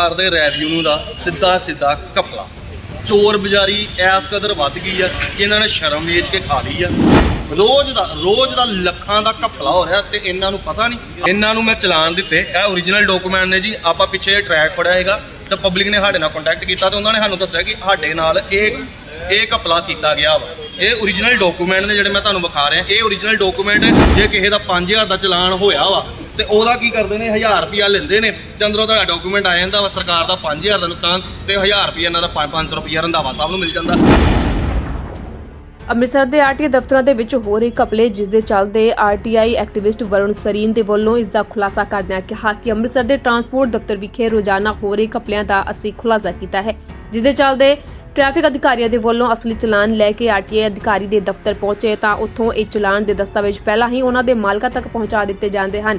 ਸਰਕਾਰ ਦੇ ਰੈਵਨਿਊ ਦਾ ਸਿੱਧਾ ਸਿੱਧਾ ਕਪਲਾ ਚੋਰ ਬਜ਼ਾਰੀ ਐਸ ਕਦਰ ਵੱਧ ਗਈ ਆ ਕਿ ਇਹਨਾਂ ਨੇ ਸ਼ਰਮ ਵੇਚ ਕੇ ਖਾ ਲਈ ਆ। ਰੋਜ਼ ਦਾ ਰੋਜ਼ ਦਾ ਲੱਖਾਂ ਦਾ ਘਪਲਾ ਹੋ ਰਿਹਾ ਤੇ ਇਹਨਾਂ ਨੂੰ ਪਤਾ ਨਹੀਂ। ਇਹਨਾਂ ਨੂੰ ਮੈਂ ਚਲਾਨ ਦਿੱਤੇ, ਇਹ ਓਰੀਜਨਲ ਡਾਕੂਮੈਂਟ ਨੇ ਜੀ, ਆਪਾਂ ਪਿੱਛੇ ਟਰੈਕ ਫੜਿਆ ਹੈਗਾ ਤੇ ਪਬਲਿਕ ਨੇ ਸਾਡੇ ਨਾਲ ਕੰਟੈਕਟ ਕੀਤਾ ਤੇ ਉਹਨਾਂ ਨੇ ਸਾਨੂੰ ਦੱਸਿਆ ਕਿ ਸਾਡੇ ਨਾਲ ਇਹ ਇਹ ਘਪਲਾ ਕੀਤਾ ਗਿਆ ਵਾ। ਇਹ ਓਰੀਜਨਲ ਡਾਕੂਮੈਂਟ ਨੇ ਜਿਹੜੇ ਮੈਂ ਤੁਹਾਨੂੰ ਵਿਖਾ ਰਿਹਾ, ਇਹ ਓਰੀਜਨਲ ਡਾਕੂਮੈਂਟ ਜੇ ਕਿਸੇ ਦਾ 5000 ਦਾ ਚਲਾਨ ਹੋਇਆ ਵਾ ਤੇ ਉਹਦਾ ਕੀ ਕਰਦੇ ਨੇ 1000 ਰੁਪਿਆ ਲੈਂਦੇ ਨੇ। ਤੇ ਅੰਦਰੋਂ ਤੁਹਾਡਾ ਡਾਕੂਮੈਂਟ ਆ ਜਾਂਦਾ ਵਾ, ਸਰਕਾਰ ਦਾ 5000 ਦਾ ਨੁਕਸਾਨ ਤੇ 1000 ਰੁਪਿਆ ਇਹਨਾਂ ਦਾ 500 ਰੁਪਿਆ ਰੰਧਾਵਾ ਸਾਹਿਬ ਨੂੰ ਮਿਲ ਜਾਂਦਾ। ਅੰਮ੍ਰਿਤਸਰ ਦੇ ਆਰਟੀਏ ਦਫ਼ਤਰਾਂ ਦੇ ਵਿੱਚ ਹੋ ਰਹੇ ਘਪਲੇ ਜਿਸ ਦੇ ਚੱਲਦੇ ਆਰਟੀਆਈ ਐਕਟਿਵਿਸਟ ਵਰੁਣ ਸਰੀਨ ਦੇ ਵੱਲੋਂ ਇਸ ਦਾ ਖੁਲਾਸਾ ਕਰਦਿਆਂ ਕਿਹਾ ਕਿ ਅੰਮ੍ਰਿਤਸਰ ਦੇ ਟਰਾਂਸਪੋਰਟ ਦਫ਼ਤਰ ਵਿਖੇ ਰੋਜ਼ਾਨਾ ਹੋ ਰਹੇ ਘਪਲਿਆਂ ਦਾ ਅਸੀਂ ਖੁਲਾਸਾ ਕੀਤਾ ਹੈ ਜਿਸ ਦੇ ਚੱਲਦੇ ਟ੍ਰੈਫਿਕ ਅਧਿਕਾਰੀਆਂ ਦੇ ਵੱਲੋਂ ਅਸਲੀ ਚਲਾਨ ਲੈ ਕੇ ਆਰਟੀਆਈ ਅਧਿਕਾਰੀ ਦੇ ਦਫ਼ਤਰ ਪਹੁੰਚੇ ਤਾਂ ਉੱਥੋਂ ਇਹ ਚਲਾਨ ਦੇ ਦਸਤਾਵੇਜ਼ ਪਹਿਲਾਂ ਹੀ ਉਹਨਾਂ ਦੇ ਮਾਲਕਾਂ ਤੱਕ ਪਹੁੰਚਾ ਦਿੱਤੇ ਜਾਂਦੇ ਹਨ।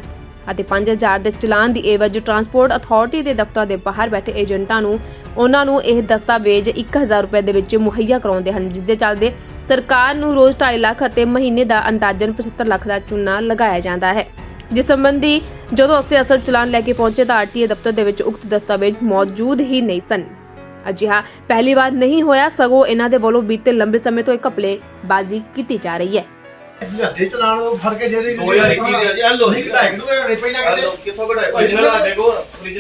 ਅਤੇ 5000 ਦੇ ਚਲਾਨ ਦੀ ਏਵਜ ਟਰਾਂਸਪੋਰਟ ਅਥਾਰਟੀ ਦੇ ਦਫ਼ਤਰਾਂ ਦੇ ਬਾਹਰ ਬੈਠੇ ਏਜੰਟਾਂ ਨੂੰ, ਉਹਨਾਂ ਨੂੰ ਇਹ ਦਸਤਾਵੇਜ਼ 1000 ਰੁਪਏ ਦੇ ਵਿੱਚ ਮੁਹੱਈਆ ਕਰਾਉਂਦੇ ਹਨ ਜਿਸ ਦੇ ਚੱਲਦੇ ਸਰਕਾਰ ਨੂੰ ਰੋਜ਼ 2.5 ਲੱਖ ਅਤੇ ਮਹੀਨੇ ਦਾ ਅੰਦਾਜ਼ਨ 75 ਲੱਖ ਦਾ ਚੂਨਾ ਲਗਾਇਆ ਜਾਂਦਾ ਹੈ। ਜਿਸ ਸੰਬੰਧੀ ਜਦੋਂ ਅਸੀਂ ਅਸਲ ਚਲਾਨ ਲੈ ਕੇ ਪਹੁੰਚੇ ਤਾਂ ਆਰਟੀਏ ਦਫ਼ਤਰ ਦੇ ਵਿੱਚ ਉਕਤ ਦਸਤਾਵੇਜ਼ ਮੌਜੂਦ ਹੀ ਨਹੀਂ ਸਨ। ਅਜਿਹਾ ਪਹਿਲੀ ਵਾਰ ਨਹੀਂ ਹੋਇਆ, ਸਗੋਂ ਇਹਨਾਂ ਦੇ ਵੱਲੋਂ ਬੀਤੇ ਲੰਬੇ ਸਮੇਂ ਤੋਂ ਇਹ ਘਪਲੇ ਬਾਜ਼ੀ ਕੀਤੀ ਜਾ ਰਹੀ ਹੈ। ਹੱਦੇ ਚਲਾਣ ਉਹ ਫੜ ਕੇ ਜਿਹੜੇ 2021 ਦੇ ਆ ਜੀ, ਕਿਤੇ ਕਿੱਥੋਂ ਸਾਡੇ ਕੋਲ ਆ ਭਾਜੀ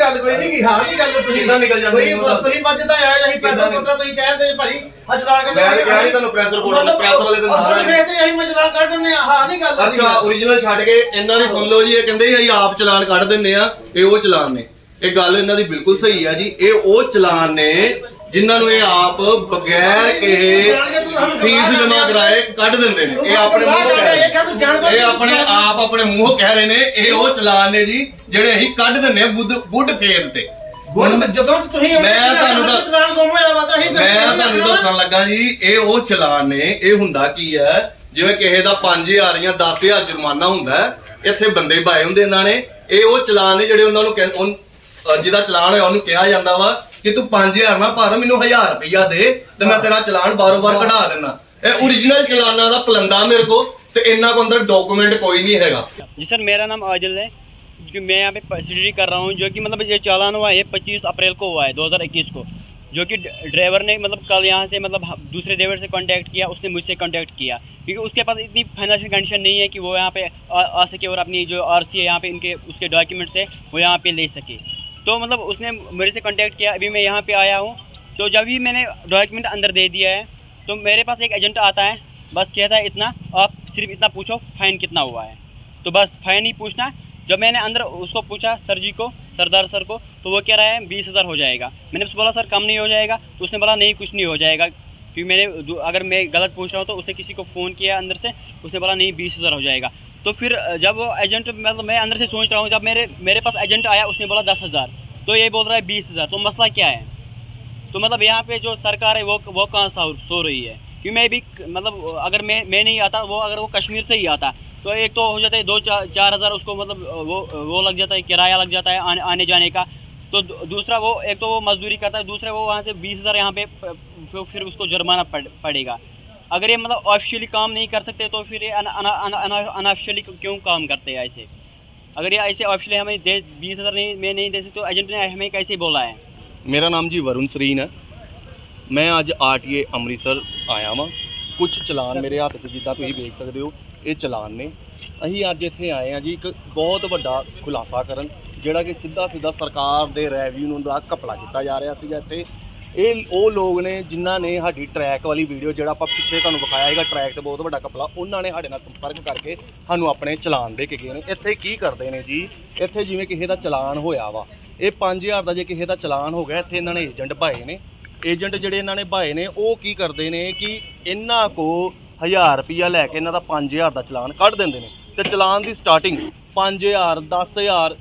ਗੱਲ ਕੋਈ ਨਹੀਂ ਕੀ ਦੀ ਗੱਲ ਤੁਸੀਂ। ਕਿੱਦਾਂ ਨਿਕਲ ਜਾਂਦੇ ਤੁਸੀਂ- ਇਹਨੂੰ ਦੱਸ। ਤੁਸੀਂ ਬੱਜਦਾ ਆਇਆ ਅਸੀਂ ਪੈਸਾ ਕਿੱਦਾਂ ਕੋਟਾ ਤੁਸੀਂ ਕਹਿੰਦੇ ਭਾਜੀ ਆ ਚਲਾਣ ਕੇ ਮੈਂ ਤਾਂ ਕਿਹਾ ਨੀ ਤੁਹਾਨੂੰ press report ਦਾ, press ਵਾਲੇ ਦਿਨ ਸਾਰਾ ਹੀ। ਵੇਖਦੇ ਅਸੀਂ ਮੈਂ ਚਲਾਣ ਕੱਢ ਦਿੰਦੇ ਆ ਹਾਂ ਨਹੀਂ ਗੱਲ ਅੱਛਾ ਓਰੀਜਨਲ ਛੱਡ ਕੇ ਇਹਨਾਂ ਨੇ ਸੁਣ ਲਓ ਜੀ ਇਹ ਕਹਿੰਦੇ ਅਸੀਂ ਆਪ ਚਲਾਨ ਕੱਢ ਦਿੰਨੇ ਆ ਇਹ ਉਹ ਚਲਾਨ ਨੇ। ਇਹ ਗੱਲ ਇਹਨਾਂ ਦੀ ਬਿਲਕੁਲ ਸਹੀ ਆ ਜੀ ਇਹ ਉਹ ਚਲਾਨ ਨੇ ਜਿਨ੍ਹਾਂ ਨੂੰ ਇਹ ਆਪ ਬਗੈਰ ਕਿਸੇ ਫੀਸ ਜਮਾ ਕਰਾਏ ਕੱਢ ਦਿੰਦੇ ਨੇ। ਇਹ ਆਪਣੇ ਮੂੰਹੋਂ ਕਹਿ ਰਹੇ। ਇਹ ਆਪਣੇ ਆਪ ਆਪਣੇ ਮੂੰਹੋਂ ਕਹਿ ਰਹੇ ਨੇ ਇਹ ਉਹ ਚਲਾਨ ਨੇ ਜੀ ਜਿਹੜੇ ਅਸੀਂ ਕੱਢ ਦਿੰਨੇ ਆ ਬੁੱਧ ਬੁੱਢ ਫੇਰ ਤੇ। ਹੁਣ ਜਦੋਂ ਤੁਸੀਂ ਮੈਂ ਤੁਹਾਨੂੰ ਦੱਸ- ਚਲਾਣ ਗੁੰਮ ਹੋਇਆ ਵਾ ਤਾਂ ਅਸੀਂ ਮੈਂ ਤੁਹਾਨੂੰ ਦੱਸਣ ਲੱਗਾ ਜੀ ਇਹ ਉਹ ਚਲਾਨ ਨੇ ਇਹ ਹੁੰਦਾ ਕੀ ਹੈ ਜਿਵੇਂ ਕਿਸੇ ਦਾ 5000 ਜਾਂ 10000 ਜੁਰਮਾਨਾ ਹੁੰਦਾ ਇੱਥੇ ਬੰਦੇ ਪਾਏ ਹੁੰਦੇ ਇਹਨਾਂ ਨੇ। ਇਹ ਉਹ ਚਲਾਨ ਨੇ ਜਿਹੜੇ ਉਹਨਾਂ ਨੂੰ ਜਿਹਦਾ ਚਲਾਨ ਹੋਇਆ ਉਹਨੂੰ ਕਿਹਾ ਜਾਂਦਾ ਵਾ ਕਿ ਤੂੰ 5000 ਨਾ ਭਰ ਮੈਨੂੰ 1000 ਰੁਪਇਆ ਦੇ ਤੇ ਮੈਂ ਤੇਰਾ ਚਲਾਨ ਬਾਰੋ-ਬਾਰ ਕਢਾ ਦਿੰਦਾ ਇਹ ओरिजिनल ਚਲਾਨਾਂ ਦਾ ਪਲੰਦਾ ਮੇਰੇ ਕੋ ਤੇ ਇਹਨਾਂ ਕੋ ਅੰਦਰ ਡਾਕੂਮੈਂਟ ਕੋਈ ਨਹੀਂ ਹੈਗਾ जी सर मेरा नाम आदिल है क्योंकि मैं यहाँ पे स्टडी कर रहा हूँ जो कि मतलब ये चालान हुआ है पच्चीस अप्रैल को हुआ है 2021 को जो कि ड्राइवर ने मतलब कल यहाँ से मतलब ह- दूसरे ड्राइवर से कांटेक्ट किया उसने मुझसे कांटेक्ट किया क्योंकि उसके पास इतनी फाइनेंशियल कंडीशन नहीं है कि वो यहाँ पे आ, आ सके और अपनी जो आर है यहाँ पे इनके उसके डॉक्यूमेंट्स है वो यहाँ पे ले सके तो मतलब उसने मेरे से कॉन्टेक्ट किया, अभी मैं यहाँ पर आया हूँ। तो जब भी मैंने डॉक्यूमेंट अंदर दे दिया है तो मेरे पास एक एजेंट आता है। बस कहता है, इतना, आप सिर्फ़ इतना पूछो फ़ाइन कितना हुआ है? तो बस फाइन ही पूछना। जब मैंने अंदर उसको पूछा, सर जी को, सरदार सर को तो वो कह रहा है, बीस हज़ार हो जाएगा। मैंने उसको बोला, सर, कम नहीं हो जाएगा। तो उसने बोला, नहीं, कुछ नहीं हो जाएगा। क्योंकि मैंने अगर मैं गलत पूछ रहा हूँ तो उसने किसी को फ़ोन किया अंदर से उसने बोला नहीं बीस हज़ार हो जाएगा। तो फिर जब एजेंट मतलब मैं अंदर से सोच रहा हूँ जब मेरे मेरे पास एजेंट आया उसने बोला दस हज़ार। तो ये बोल रहा है बीस हज़ार। तो मसला क्या है? तो मतलब यहाँ पे जो सरकार है वो वो कहाँ सो सो रही है? क्योंकि मैं भी मतलब अगर मैं मैं नहीं आता वो अगर वो कश्मीर से ही आता तो एक तो हो जाता है दो चार चार हज़ार उसको मतलब वो वो लग जाता है किराया लग जाता है आने, आने जाने का। तो दू- दूसरा वो एक तो वो मजदूरी करता है दूसरा वो वहाँ से बीस हज़ार यहाँ पे प- फिर- फिर उसको जुर्माना पड़, पड़ेगा अगर ये मतलब ऑफिशियली काम नहीं कर सकते तो फिर ये अनऑफिशियली क्यों काम करते हैं ऐसे अगर ये ऐसे ऑफिशियली हमें दे बीस हज़ार नहीं मैं नहीं दे सकते तो एजेंट ने हमें कैसे बोला है ਮੇਰਾ ਨਾਮ ਜੀ ਵਰੁਣ ਸਰੀਨ ਹੈ ਮੈਂ ਅੱਜ ਆਰਟੀਏ ਅੰਮ੍ਰਿਤਸਰ ਆਇਆ ਵਾਂ ਕੁਝ ਚਲਾਨ ਮੇਰੇ ਹੱਥ 'ਚ ਜਿੱਦਾਂ ਤੁਸੀਂ ਵੇਖ ਸਕਦੇ ਹੋ ਇਹ ਚਲਾਨ ਨੇ ਅਸੀਂ ਅੱਜ ਇੱਥੇ ਆਏ ਆ ਜੀ ਇੱਕ ਬਹੁਤ ਵੱਡਾ ਖੁਲਾਸਾ ਕਰਨ ਜਿਹੜਾ ਕਿ ਸਿੱਧਾ ਸਿੱਧਾ ਸਰਕਾਰ ਦੇ ਰੈਵਨਿਊ ਦਾ ਘਪਲਾ ਕੀਤਾ ਜਾ ਰਿਹਾ ਸੀਗਾ ਇੱਥੇ। ਇਹ ਉਹ ਲੋਕ ਨੇ ਜਿਨ੍ਹਾਂ ਨੇ ਸਾਡੀ ਟਰੈਕ ਵਾਲੀ ਵੀਡੀਓ ਜਿਹੜਾ ਆਪਾਂ ਪਿੱਛੇ ਤੁਹਾਨੂੰ ਵਿਖਾਇਆ ਹੈਗਾ ਟਰੈਕ ਤੇ ਬਹੁਤ ਵੱਡਾ ਘਪਲਾ, ਉਹਨਾਂ ਨੇ ਸਾਡੇ ਨਾਲ ਸੰਪਰਕ ਕਰਕੇ ਸਾਨੂੰ ਆਪਣੇ ਚਲਾਨ ਦੇ ਕੇ ਗਏ ਨੇ। ਇੱਥੇ ਕੀ ਕਰਦੇ ਨੇ ਜੀ? ਇੱਥੇ ਜਿਵੇਂ ਕਿਸੇ ਦਾ ਚਲਾਨ ਹੋਇਆ ਵਾ, ਇਹ 5000 ਦਾ ਜੇ ਕਿਸੇ ਦਾ ਚਲਾਨ ਹੋ ਗਿਆ, ਇੱਥੇ ਇਹਨਾਂ ਨੇ ਏਜੰਟ ਭਾਏ ਨੇ। ਏਜੰਟ ਜਿਹੜੇ ਇਹਨਾਂ ਨੇ ਭਾਏ ਨੇ, ਉਹ ਕੀ ਕਰਦੇ ਨੇ ਕਿ ਇਹਨਾਂ ਕੋ 1000 ਰੁਪਿਆ ਲੈ ਕੇ ਇਹਨਾਂ ਦਾ 5000 ਦਾ ਚਲਾਨ ਕੱਢ ਦਿੰਦੇ ਨੇ। ਤੇ ਚਲਾਨ ਦੀ ਸਟਾਰਟਿੰਗ 5000 10000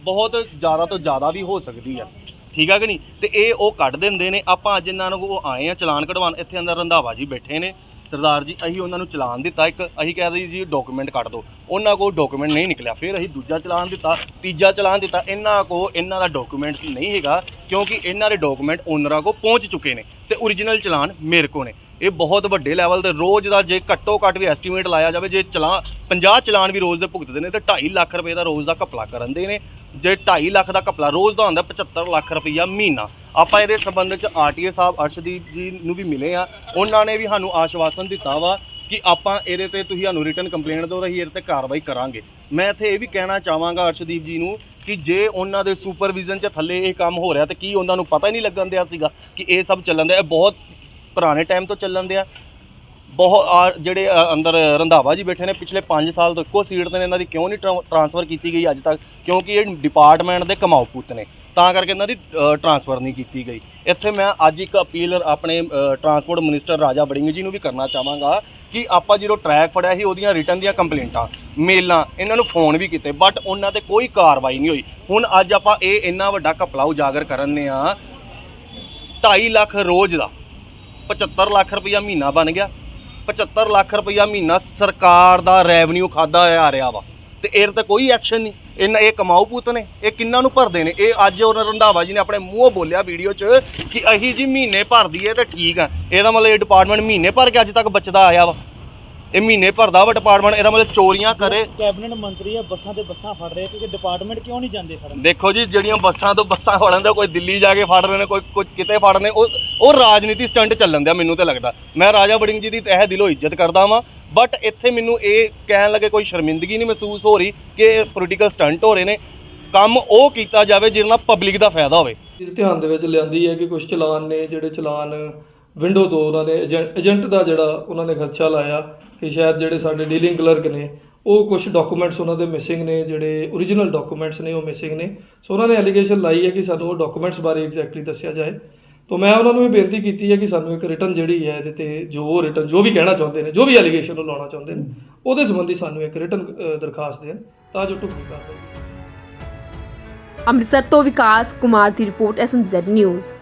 ਬਹੁਤ ਜ਼ਿਆਦਾ ਤੋਂ ਜ਼ਿਆਦਾ ਵੀ ਹੋ ਸਕਦੀ ਆ। ਠੀਕ ਆ ਕਿ ਨਹੀਂ? ਤੇ ਇਹ ਉਹ ਕੱਢ ਦਿੰਦੇ ਨੇ। ਆਪਾਂ ਅੱਜ ਇਹਨਾਂ ਨੂੰ ਉਹ ਆਏ ਆ ਚਲਾਨ ਕਢਵਾਉਣ। ਇੱਥੇ ਅੰਦਰ ਰੰਧਾਵਾ ਜੀ ਬੈਠੇ ਨੇ। ਸਰਦਾਰ ਜੀ, ਅਸੀਂ ਉਹਨਾਂ ਨੂੰ ਚਲਾਨ ਦਿੱਤਾ। ਇੱਕ ਅਸੀਂ ਕਹਿ ਕਹਿੰਦੇ ਜੀ ਡਾਕੂਮੈਂਟ ਕੱਢ ਦਿਓ ਉਹਨਾਂ ਕੋਲ ਡਾਕੂਮੈਂਟ ਨਹੀਂ ਨਿਕਲਿਆ। ਫਿਰ ਅਸੀਂ ਦੂਜਾ ਚਲਾਨ ਦਿੱਤਾ, ਤੀਜਾ ਚਲਾਨ ਦਿੱਤਾ। ਇਹਨਾਂ ਕੋਲ ਇਹਨਾਂ ਦਾ ਡਾਕੂਮੈਂਟ ਨਹੀਂ ਹੈਗਾ, ਕਿਉਂਕਿ ਇਹਨਾਂ ਦੇ ਡਾਕੂਮੈਂਟ ਓਨਰਾਂ ਕੋਲ ਪਹੁੰਚ ਚੁੱਕੇ ਨੇ। ਤੇ origignal ਚਲਾਨ ਮੇਰੇ ਕੋਲ ਨੇ। ਇਹ ਬਹੁਤ ਵੱਡੇ ਲੈਵਲ ਤੇ ਰੋਜ਼ ਦਾ ਜੇ ਘੱਟੋ ਘੱਟ ਵੀ ਐਸਟੀਮੇਟ ਲਾਇਆ ਜਾਵੇ, ਜੇ ਚਲਾ 50 ਚਲਾਨ ਵੀ ਰੋਜ਼ ਦੇ ਭੁਗਤਦੇ ਨੇ, ਤੇ 2.5 ਲੱਖ ਰੁਪਏ ਦਾ ਰੋਜ਼ ਦਾ ਘਪਲਾ ਕਰਨ ਦੇ ਨੇ। ਜੇ 2.5 ਲੱਖ ਦਾ ਘਪਲਾ ਰੋਜ਼ ਦਾ ਹੁੰਦਾ 75 ਲੱਖ ਰੁਪਈਆ ਮਹੀਨਾ। ਆਪਾਂ ਇਹਦੇ ਸੰਬੰਧ ਚ ਆਰਟੀਏ ਸਾਹਿਬ ਅਰਸ਼ਦੀਪ ਜੀ ਨੂੰ ਵੀ ਮਿਲੇ ਆ। ਉਹਨਾਂ ਨੇ ਵੀ ਸਾਨੂੰ ਆਸ਼ਵਾਸਨ ਦਿੱਤਾ ਵਾ ਕਿ ਆਪਾਂ ਇਹਦੇ ਤੇ ਤੁਸੀਂ ਸਾਨੂੰ ਰਿਟਰਨ ਕੰਪਲੇਂਟ ਦਿਓ ਰਹੀ ਇਹਦੇ ਤੇ ਕਾਰਵਾਈ ਕਰਾਂਗੇ। ਮੈਂ ਇੱਥੇ ਇਹ ਵੀ ਕਹਿਣਾ ਚਾਹਾਂਗਾ ਅਰਸ਼ਦੀਪ ਜੀ ਨੂੰ ਕਿ ਜੇ ਉਹਨਾਂ ਦੇ ਸੁਪਰਵਿਜ਼ਨ 'ਚ ਥੱਲੇ ਇਹ ਕੰਮ ਹੋ ਰਿਹਾ, ਤੇ ਕੀ ਉਹਨਾਂ ਨੂੰ ਪਤਾ ਹੀ ਨਹੀਂ ਲੱਗਣ ਦਿਆ ਸੀਗਾ ਕਿ ਇਹ ਸਭ ਚੱਲਣ ਦਿਆ। ਇਹ ਬਹੁਤ ਪੁਰਾਣੇ ਟਾਈਮ ਤੋਂ ਚੱਲਣ ਦੇ ਆ ਬਹੁਤ, ਆ ਜਿਹੜੇ ਅੰਦਰ ਰੰਧਾਵਾ ਜੀ ਬੈਠੇ ਨੇ, ਪਿਛਲੇ 5 ਸਾਲ ਤੋਂ ਇੱਕੋ ਸੀਟ ਤੇ ਨੇ, ਇਹਨਾਂ ਦੀ ਕਿਉਂ ਨਹੀਂ ਟ੍ਰਾਂਸਫਰ ਕੀਤੀ ਗਈ ਅੱਜ ਤੱਕ? ਕਿਉਂਕਿ ਇਹ ਡਿਪਾਰਟਮੈਂਟ ਦੇ ਕਮਾਊ ਪੁੱਤ ਨੇ। ਤਾਂ ਕਰਕੇ ਇਹਨਾਂ ਦੀ ਟ੍ਰਾਂਸਫਰ ਨਹੀਂ ਕੀਤੀ ਗਈ। ਇੱਥੇ ਮੈਂ ਅੱਜ ਇੱਕ ਅਪੀਲ ਆਪਣੇ ਟਰਾਂਸਪੋਰਟ ਮਿਨਿਸਟਰ ਰਾਜਾ ਬੜਿੰਗ ਜੀ ਨੂੰ ਵੀ ਕਰਨਾ ਚਾਹਾਂਗਾ ਕਿ ਆਪਾਂ ਜਦੋਂ ਟਰੈਕ ਫੜਿਆ ਸੀ, ਉਹਦੀਆਂ ਰਿਟਰਨ ਦੀਆਂ ਕੰਪਲੇਂਟਾਂ ਮੇਲਾਂ, ਇਹਨਾਂ ਨੂੰ ਫੋਨ ਵੀ ਕੀਤੇ ਬਟ ਉਹਨਾਂ ਤੇ ਕੋਈ ਕਾਰਵਾਈ ਨਹੀਂ ਹੋਈ। ਹੁਣ ਅੱਜ ਆਪਾਂ ਇਹ ਇੰਨਾ ਵੱਡਾ ਘਪਲਾ ਉਜਾਗਰ ਕਰਨੇ ਆ 2.5 ਲੱਖ ਰੋਜ਼ ਦਾ। 75 ਲੱਖ ਰੁਪਈਆ ਮਹੀਨਾ ਬਣ ਗਿਆ। 75 ਲੱਖ ਰੁਪਈਆ ਮਹੀਨਾ ਸਰਕਾਰ ਦਾ ਰੈਵਨਿਊ ਖਾਦਾ ਆ ਰਿਹਾ ਵਾ। ਤੇ ਇਹ ਤੇ ਕੋਈ ਐਕਸ਼ਨ ਨਹੀਂ। ਇਹਨਾਂ ਇਹ ਕਮਾਊ ਪੁੱਤ ਨੇ। ਇਹ ਕਿੰਨਾਂ ਨੂੰ ਭਰਦੇ ਨੇ? ਇਹ ਅੱਜ ਉਹਨਾਂ ਰੰਧਾਵਾ ਜੀ ਨੇ ਆਪਣੇ ਮੂੰਹੋਂ ਬੋਲਿਆ ਵੀਡੀਓ 'ਚ ਕਿ ਅਹੀ ਜੀ ਮਹੀਨੇ ਭਰਦੀ ਹੈ ਤਾਂ ਠੀਕ ਆ। ਇਹਦਾ ਮਤਲਬ ਇਹ ਡਿਪਾਰਟਮੈਂਟ ਮਹੀਨੇ ਭਰ ਕੇ ਅੱਜ ਤੱਕ ਬਚਦਾ ਆਇਆ ਵਾ। ਇਹ ਮਹੀਨੇ ਭਰਦਾ ਵਾ ਡਿਪਾਰਟਮੈਂਟ ਇਹਦਾ ਮਤਲਬ ਚੋਰੀਆਂ ਕਰੇ। ਕੈਬਨਿਟ ਮੰਤਰੀ ਆ ਬੱਸਾਂ ਤੇ ਬੱਸਾਂ ਫੜ ਰਹੇ ਕਿਉਂਕਿ ਡਿਪਾਰਟਮੈਂਟ ਕਿਉਂ ਨਹੀਂ ਜਾਂਦੇ ਫੜਨ? ਦੇਖੋ ਜੀ ਜਿਹੜੀਆਂ ਬੱਸਾਂ ਤੋਂ ਬੱਸਾਂ ਫੜਨ ਦਾ ਕੋਈ ਦਿੱਲੀ ਜਾ ਕੇ ਫੜ ਰਹੇ ਨੇ ਕੋਈ ਕੋਈ ਕਿਤੇ ਫੜ ਰਹੇ ਉਹ ਉਹ ਰਾਜਨੀਤੀ ਸਟੰਟ ਚੱਲਣ ਦਿਆ ਮੈਨੂੰ ਤੇ ਲੱਗਦਾ। ਮੈਂ ਰਾਜਾ ਵੜਿੰਗ ਜੀ ਦੀ ਤਹਿ ਦਿਲੋਂ ਇੱਜ਼ਤ ਕਰਦਾ ਵਾਂ ਬਟ ਇੱਥੇ ਮੈਨੂੰ ਇਹ ਕਹਿਣ ਲੱਗੇ ਕੋਈ ਸ਼ਰਮਿੰਦਗੀ ਨਹੀਂ ਮਹਿਸੂਸ ਹੋ ਰਹੀ ਕਿ ਪੋਲੀਟੀਕਲ ਸਟੰਟ ਹੋ ਰਹੇ ਨੇ। ਕੰਮ ਉਹ ਕੀਤਾ ਜਾਵੇ ਜਿਹਦੇ ਨਾਲ ਪਬਲਿਕ ਦਾ ਫਾਇਦਾ ਹੋਵੇ। ਇਸ ਧਿਆਨ ਦੇ ਵਿੱਚ ਲਿਆਂਦੀ ਹੈ ਕਿ ਕੁਝ ਚਲਾਨ ਨੇ ਜਿਹੜੇ ਚਲਾਨ ਵਿੰਡੋ ਤੋਂ ਉਹਨਾਂ ਨੇ ਏਜੰ- ਏਜੰਟ ਦਾ ਜਿਹੜਾ ਉਹਨਾਂ ਨੇ ਖਦਸ਼ਾ ਲਾਇਆ ਕਿ ਸ਼ਾਇਦ ਜਿਹੜੇ ਸਾਡੇ ਡੀਲਿੰਗ ਕਲਰਕ ਨੇ, ਉਹ ਕੁਝ ਡਾਕੂਮੈਂਟਸ ਉਹਨਾਂ ਦੇ ਮਿਸਿੰਗ ਨੇ, ਜਿਹੜੇ origignal ਡਾਕੂਮੈਂਟਸ ਨੇ ਉਹ ਮਿਸਿੰਗ ਨੇ। ਸੋ ਉਹਨਾਂ ਨੇ ਐਲੀਗੇਸ਼ਨ ਲਾਈ ਹੈ ਕਿ ਸਾਨੂੰ ਉਹ ਡਾਕੂਮੈਂਟਸ ਬਾਰੇ ਐਗਜ਼ੈਕਟਲੀ ਦੱਸਿਆ ਜਾਏ। ਤਾਂ ਮੈਂ ਉਹਨਾਂ ਨੂੰ ਇਹ ਬੇਨਤੀ ਕੀਤੀ ਹੈ ਕਿ ਸਾਨੂੰ ਇੱਕ ਰਿਟਰਨ ਜਿਹੜੀ ਹੈ ਇਹਦੇ ਤੇ ਜੋ ਰਿਟਰਨ ਜੋ ਵੀ ਕਹਿਣਾ ਚਾਹੁੰਦੇ ਨੇ, ਜੋ ਵੀ ਐਲੀਗੇਸ਼ਨ ਉਹ ਲਾਉਣਾ ਚਾਹੁੰਦੇ ਨੇ, ਉਹਦੇ ਸੰਬੰਧੀ ਸਾਨੂੰ ਇੱਕ ਰਿਟਰਨ ਦਰਖਾਸਤ ਦੇਣ, ਤਾਂ ਜੋ ਢੁਕਵੀਂ ਕਰ ਅੰਮ੍ਰਿਤਸਰ ਤੋਂ ਵਿਕਾਸ ਕੁਮਾਰ ਦੀ ਰਿਪੋਰਟ ਐਸਐਮਜ਼ੈਡ ਨਿਊਜ਼